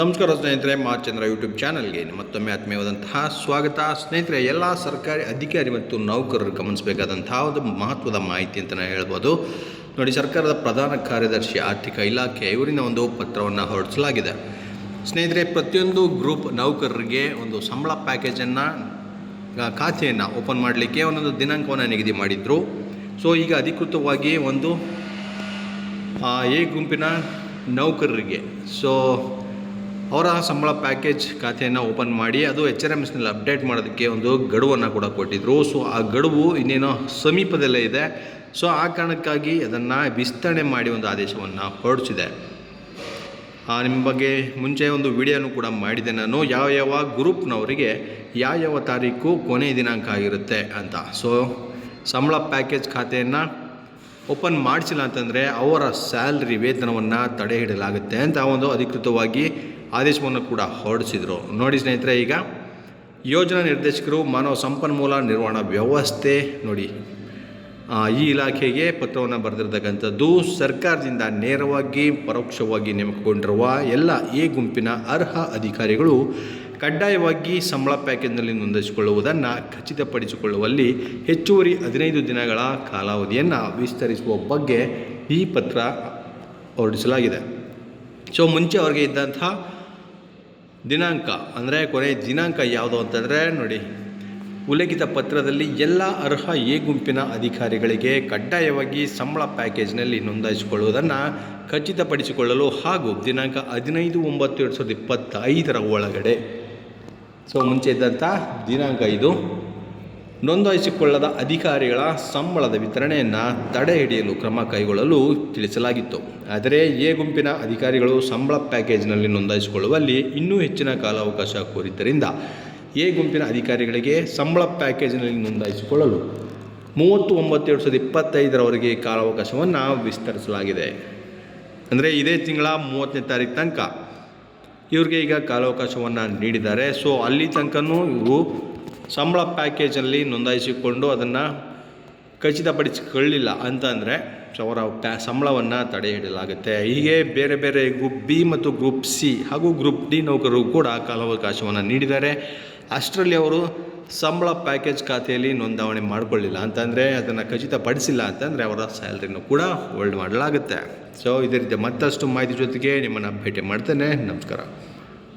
ನಮಸ್ಕಾರ ಸ್ನೇಹಿತರೆ ಮಾಚಂದ್ರ ಯೂಟ್ಯೂಬ್ ಚಾನಲ್ಗೆ ಮತ್ತೊಮ್ಮೆ ಆತ್ಮೀಯವಾದಂತಹ ಸ್ವಾಗತ. ಸ್ನೇಹಿತರೆ, ಎಲ್ಲ ಸರ್ಕಾರಿ ಅಧಿಕಾರಿ ಮತ್ತು ನೌಕರರು ಗಮನಿಸಬೇಕಾದಂತಹ ಒಂದು ಮಹತ್ವದ ಮಾಹಿತಿ ಅಂತ ನಾವು ಹೇಳ್ಬೋದು. ನೋಡಿ, ಸರ್ಕಾರದ ಪ್ರಧಾನ ಕಾರ್ಯದರ್ಶಿ ಆರ್ಥಿಕ ಇಲಾಖೆ ಇವರಿಂದ ಒಂದು ಪತ್ರವನ್ನು ಹೊರಡಿಸಲಾಗಿದೆ. ಸ್ನೇಹಿತರೆ, ಪ್ರತಿಯೊಂದು ಗ್ರೂಪ್ ನೌಕರರಿಗೆ ಒಂದು ಸಂಬಳ ಪ್ಯಾಕೇಜನ್ನು ಖಾತೆಯನ್ನು ಓಪನ್ ಮಾಡಲಿಕ್ಕೆ ಒಂದೊಂದು ದಿನಾಂಕವನ್ನು ನಿಗದಿ ಮಾಡಿದರು. ಸೊ, ಈಗ ಅಧಿಕೃತವಾಗಿ ಒಂದು ಎ ಗುಂಪಿನ ನೌಕರರಿಗೆ, ಸೊ ಅವರ ಸಂಬಳ ಪ್ಯಾಕೇಜ್ ಖಾತೆಯನ್ನು ಓಪನ್ ಮಾಡಿ, ಅದು ಎಚ್ ಆರ್ ಎಂ ಎಸ್ನಲ್ಲಿ ಅಪ್ಡೇಟ್ ಮಾಡೋದಕ್ಕೆ ಒಂದು ಗಡುವನ್ನು ಕೂಡ ಕೊಟ್ಟಿದ್ದರು ಸೊ ಆ ಗಡುವು ಇನ್ನೇನೋ ಸಮೀಪದಲ್ಲೇ ಇದೆ. ಸೊ ಆ ಕಾರಣಕ್ಕಾಗಿ ಅದನ್ನು ವಿಸ್ತರಣೆ ಮಾಡಿ ಒಂದು ಆದೇಶವನ್ನು ಹೊರಡಿಸಿದೆ. ನಿಮ್ಮ ಬಗ್ಗೆ ಮುಂಚೆ ಒಂದು ವಿಡಿಯೋನು ಕೂಡ ಮಾಡಿದೆ ನಾನು. ಯಾವ ಯಾವ ಗ್ರೂಪ್ನವರಿಗೆ ಯಾವ ಯಾವ ತಾರೀಕು ಕೊನೆಯ ದಿನಾಂಕ ಆಗಿರುತ್ತೆ ಅಂತ. ಸೊ ಸಂಬಳ ಪ್ಯಾಕೇಜ್ ಖಾತೆಯನ್ನು ಓಪನ್ ಮಾಡಿಸಿಲ್ಲ ಅಂತಂದರೆ ಅವರ ಸ್ಯಾಲ್ರಿ ವೇತನವನ್ನು ತಡೆ ಹಿಡಲಾಗುತ್ತೆ ಅಂತ ಒಂದು ಅಧಿಕೃತವಾಗಿ ಆದೇಶವನ್ನು ಕೂಡ ಹೊರಡಿಸಿದರು. ನೋಡಿ ಸ್ನೇಹಿತರೆ, ಈಗ ಯೋಜನಾ ನಿರ್ದೇಶಕರು ಮಾನವ ಸಂಪನ್ಮೂಲ ನಿರ್ವಹಣಾ ವ್ಯವಸ್ಥೆ ನೋಡಿ. ಈ ಇಲಾಖೆಗೆ ಪತ್ರವನ್ನು ಬರೆದಿರ್ತಕ್ಕಂಥದ್ದು, ಸರ್ಕಾರದಿಂದ ನೇರವಾಗಿ, ಪರೋಕ್ಷವಾಗಿ ನೇಮಕಗೊಂಡಿರುವ ಎಲ್ಲ ಎ ಗುಂಪಿನ ಅರ್ಹ ಅಧಿಕಾರಿಗಳು ಕಡ್ಡಾಯವಾಗಿ ಸಂಬಳ ಪ್ಯಾಕೇಜ್ನಲ್ಲಿ ನೋಂದಾಯಿಸಿಕೊಳ್ಳುವುದನ್ನು ಖಚಿತಪಡಿಸಿಕೊಳ್ಳುವಲ್ಲಿ ಹೆಚ್ಚುವರಿ ಹದಿನೈದು ದಿನಗಳ ಕಾಲಾವಧಿಯನ್ನು ವಿಸ್ತರಿಸುವ ಬಗ್ಗೆ ಈ ಪತ್ರ ಹೊರಡಿಸಲಾಗಿದೆ. ಸೊ ಮುಂಚೆ ಅವರಿಗೆ ಇದ್ದಂಥ ದಿನಾಂಕ, ಅಂದರೆ ಕೊನೆ ದಿನಾಂಕ ಯಾವುದು ಅಂತಂದರೆ ನೋಡಿ, ಉಲ್ಲೇಖಿತ ಪತ್ರದಲ್ಲಿ ಎಲ್ಲ ಅರ್ಹ ಎ ಗುಂಪಿನ ಅಧಿಕಾರಿಗಳಿಗೆ ಕಡ್ಡಾಯವಾಗಿ ಸಂಬಳ ಪ್ಯಾಕೇಜ್ನಲ್ಲಿ ನೋಂದಾಯಿಸಿಕೊಳ್ಳುವುದನ್ನು ಖಚಿತಪಡಿಸಿಕೊಳ್ಳಲು ಹಾಗೂ ದಿನಾಂಕ ಹದಿನೈದು ಒಂಬತ್ತು ಎರಡು ಸಾವಿರದ ಇಪ್ಪತ್ತೈದರ ಒಳಗಡೆ ಸೊ ಮುಂಚೆ ಇದ್ದಂಥ ದಿನಾಂಕ ಇದು. ನೋಂದಾಯಿಸಿಕೊಳ್ಳದ ಅಧಿಕಾರಿಗಳ ಸಂಬಳದ ವಿತರಣೆಯನ್ನು ತಡೆ ಹಿಡಿಯಲು ಕ್ರಮ ಕೈಗೊಳ್ಳಲು ತಿಳಿಸಲಾಗಿತ್ತು. ಆದರೆ ಎ ಗುಂಪಿನ ಅಧಿಕಾರಿಗಳು ಸಂಬಳ ಪ್ಯಾಕೇಜ್ನಲ್ಲಿ ನೋಂದಾಯಿಸಿಕೊಳ್ಳುವಲ್ಲಿ ಇನ್ನೂ ಹೆಚ್ಚಿನ ಕಾಲಾವಕಾಶ ಕೋರಿದ್ದರಿಂದ ಎ ಗುಂಪಿನ ಅಧಿಕಾರಿಗಳಿಗೆ ಸಂಬಳ ಪ್ಯಾಕೇಜ್ನಲ್ಲಿ ನೋಂದಾಯಿಸಿಕೊಳ್ಳಲು ಮೂವತ್ತು ಒಂಬತ್ತು ಎರಡು ಸಾವಿರದ ಇಪ್ಪತ್ತೈದರವರೆಗೆ ಕಾಲಾವಕಾಶವನ್ನು ವಿಸ್ತರಿಸಲಾಗಿದೆ. ಅಂದರೆ ಇದೇ ತಿಂಗಳ ಮೂವತ್ತನೇ ತಾರೀಕು ತನಕ ಇವ್ರಿಗೆ ಈಗ ಕಾಲಾವಕಾಶವನ್ನು ನೀಡಿದ್ದಾರೆ. ಸೊ ಅಲ್ಲಿ ತನಕನೂ ಇವರು ಸಂಬಳ ಪ್ಯಾಕೇಜಲ್ಲಿ ನೋಂದಾಯಿಸಿಕೊಂಡು ಅದನ್ನು ಖಚಿತಪಡಿಸಿಕೊಳ್ಳಿಲ್ಲ ಅಂತಂದರೆ ಸೊ ಅವರ ಪ್ಯಾ, ಸಂಬಳವನ್ನು ತಡೆ ಹಿಡಿಯಲಾಗುತ್ತೆ. ಹೀಗೆ ಬೇರೆ ಬೇರೆ ಗ್ರೂಪ್ ಬಿ ಮತ್ತು ಗ್ರೂಪ್ ಸಿ ಹಾಗೂ ಗ್ರೂಪ್ ಡಿ ನೌಕರರು ಕೂಡ ಕಾಲಾವಕಾಶವನ್ನು ನೀಡಿದ್ದಾರೆ. ಅಷ್ಟರಲ್ಲಿ ಅವರು ಸಂಬಳ ಪ್ಯಾಕೇಜ್ ಖಾತೆಯಲ್ಲಿ ನೋಂದಾವಣೆ ಮಾಡಿಕೊಳ್ಳಿಲ್ಲ ಅಂತಂದರೆ ಅದನ್ನು ಖಚಿತಪಡಿಸಿಲ್ಲ ಅಂತಂದರೆ ಅವರ ಸ್ಯಾಲ್ರಿನೂ ಕೂಡ ಹೋಲ್ಡ್ ಮಾಡಲಾಗುತ್ತೆ. ಸೊ ಇದೇ ರೀತಿ ಮತ್ತಷ್ಟು ಮಾಹಿತಿ ಜೊತೆಗೆ ನಿಮ್ಮನ್ನು ಭೇಟಿ ಮಾಡ್ತೇನೆ. ನಮಸ್ಕಾರ.